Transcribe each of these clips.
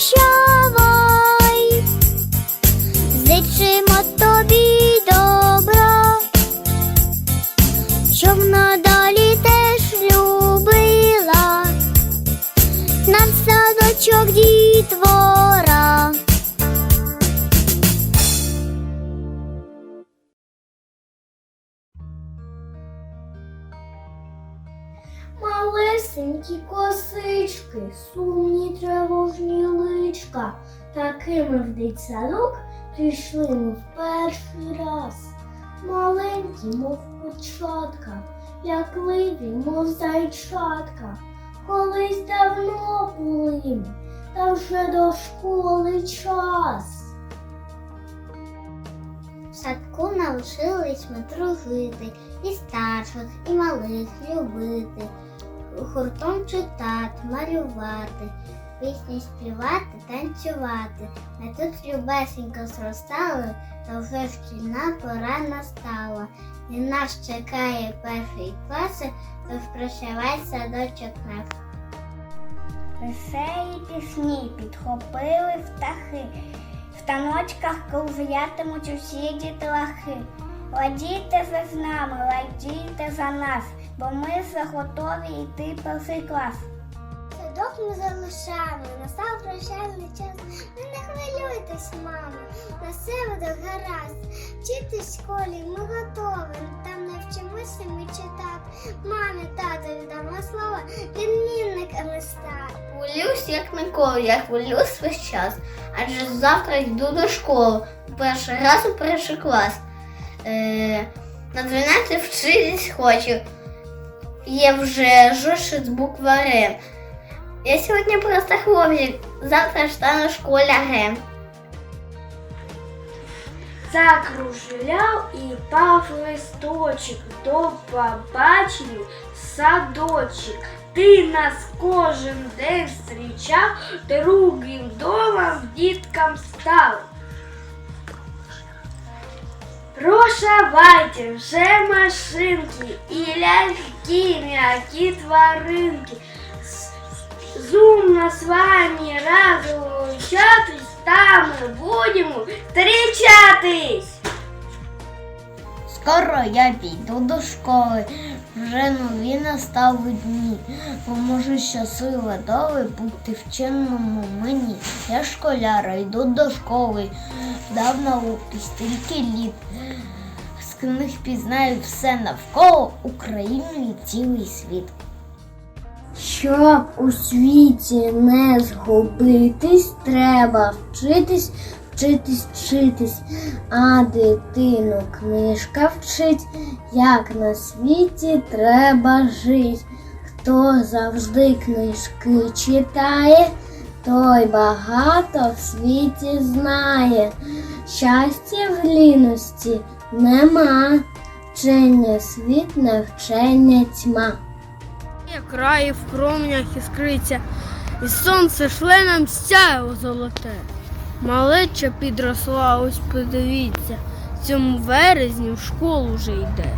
прощавай, зичимо тобі добра, щоб надалі теж любила нам садочок дітвора. Малесенькі косички, сумні тривожні личка, такими в дитсадок прийшли ми в перший раз. Маленькі, мов початка, лякливі, мов зайчатка. Колись давно були та вже до школи час. В садку навчились ми дружити, і старших, і малих любити, гуртом читати, малювати, пісні співати, танцювати. Ми тут любесенько зростали, та вже шкільна пора настала. І нас чекає перший клас, тож прощавай садочок наш. Веселі пісні підхопили птахи. В таночках кружлятимуть усі дітлахи. Ладійте за нами, ладійте за нас, бо ми вже готові йти перший клас. Садок ми залишаємо, настав прощальний час. Ви не хвилюйтесь, мамо, на все буде гаразд. Вчитись в школі ми готові, там навчимося ми читати. Мамі, татові дамо слово, відмінниками стати. Хвилююсь, як ніколи, я хвилююсь весь час. Адже завтра йду до школи. Перший раз у перший клас. Е, на 12 вчитись хочу. Є вже жошит з буква Р. Я сьогодні просто хлопчик, завтра ж стану школярем. Закружляв і пав листочок, до побачення садочок. Ти нас кожен день зустрічав, другим домом діткам став. Прошавайте вже машинки і ляльки, м'які тваринки. З- Зумно з вами розлучатись, та ми будемо зустрічатись. Скоро я піду до школи, вже нові настали дні. Поможу щасливо доли бути вченому мені. Я школяра, йду до школи, дав науки стільки літ. З книг пізнаю все навколо Україну і цілий світ. Щоб у світі не згубитись, треба вчитись, вчитись, вчитись, а дитину книжка вчить, як на світі треба жить. Хто завжди книжки читає, той багато в світі знає. Щастя в ліності нема, вчення світ не вчення тьма. Є краї в променях іскриться, і сонце шле нам сяйво золоте. Малеча підросла, ось подивіться, в цьому березні в школу вже йде.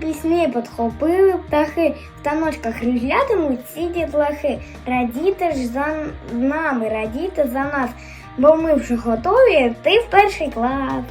Пісні підхопили птахи, в таночках ріжлятимуть ці дітлахи. радіти ж за нами, радіти за нас, бо ми вже готові ти в перший клас.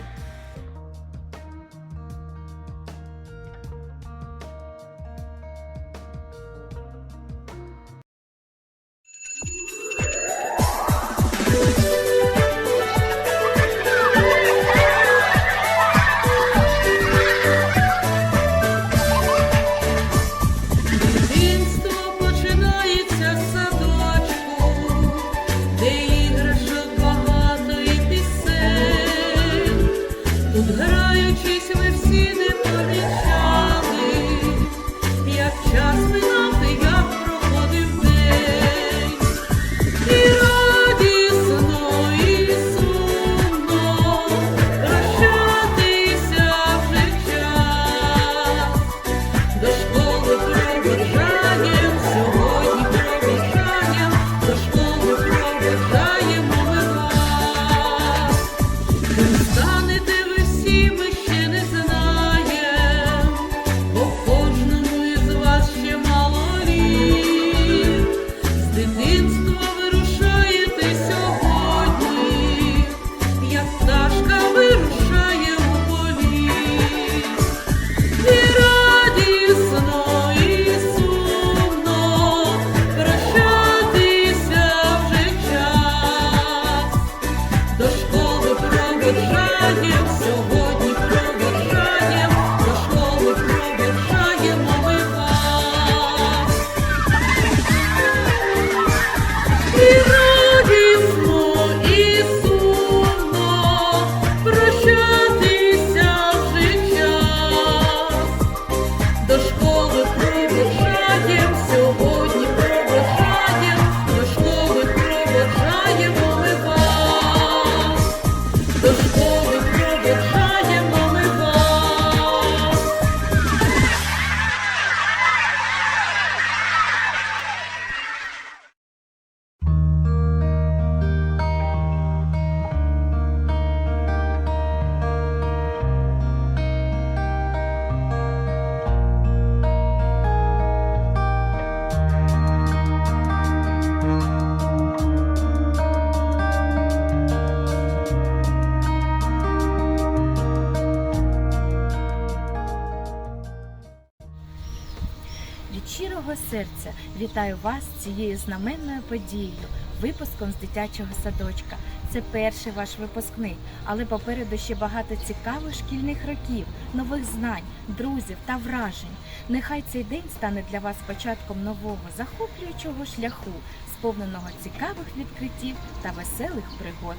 Вітаю вас цією знаменною подією, випуском з дитячого садочка. Це перший ваш випускний, але попереду ще багато цікавих шкільних років, нових знань, друзів та вражень. Нехай цей день стане для вас початком нового захоплюючого шляху, сповненого цікавих відкриттів та веселих пригод.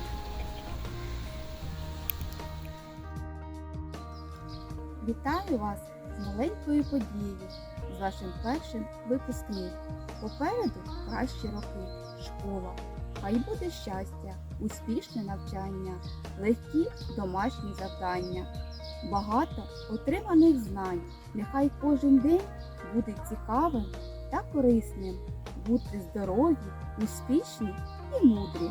Вітаю вас з маленькою подією, з вашим першим випускним. Попереду кращі роки, школа. Хай буде щастя, успішне навчання, легкі домашні завдання, багато отриманих знань. Нехай кожен день буде цікавим та корисним. Будьте здорові, успішні і мудрі.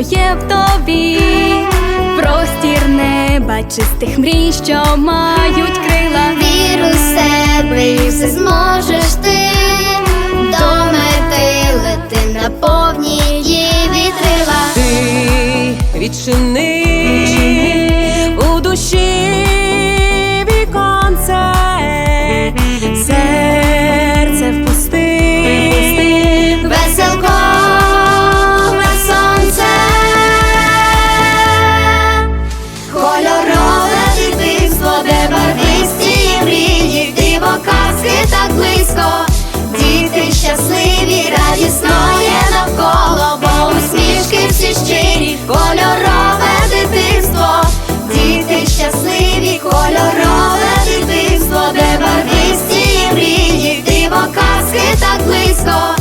є в тобі, простір неба, чистих мрій, що мають крила. Вір у себе і все зможеш ти до мети лети на повні її вітрила. ти відчини так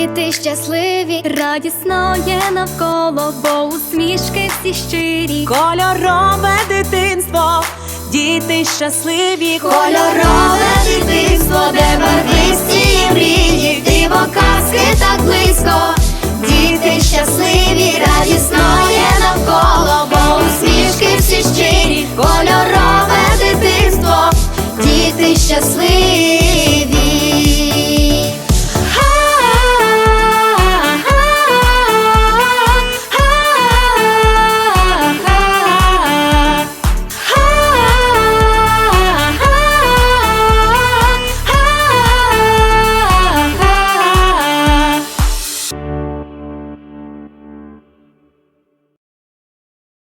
діти щасливі, радісно є навколо, бо усмішки всі щирі, кольорове дитинство, діти щасливі, кольорове дитинство, де барвисті і мрії, диво казки так близько, діти щасливі, радісно є навколо, бо усмішки всі щирі, кольорове дитинство, діти щасливі.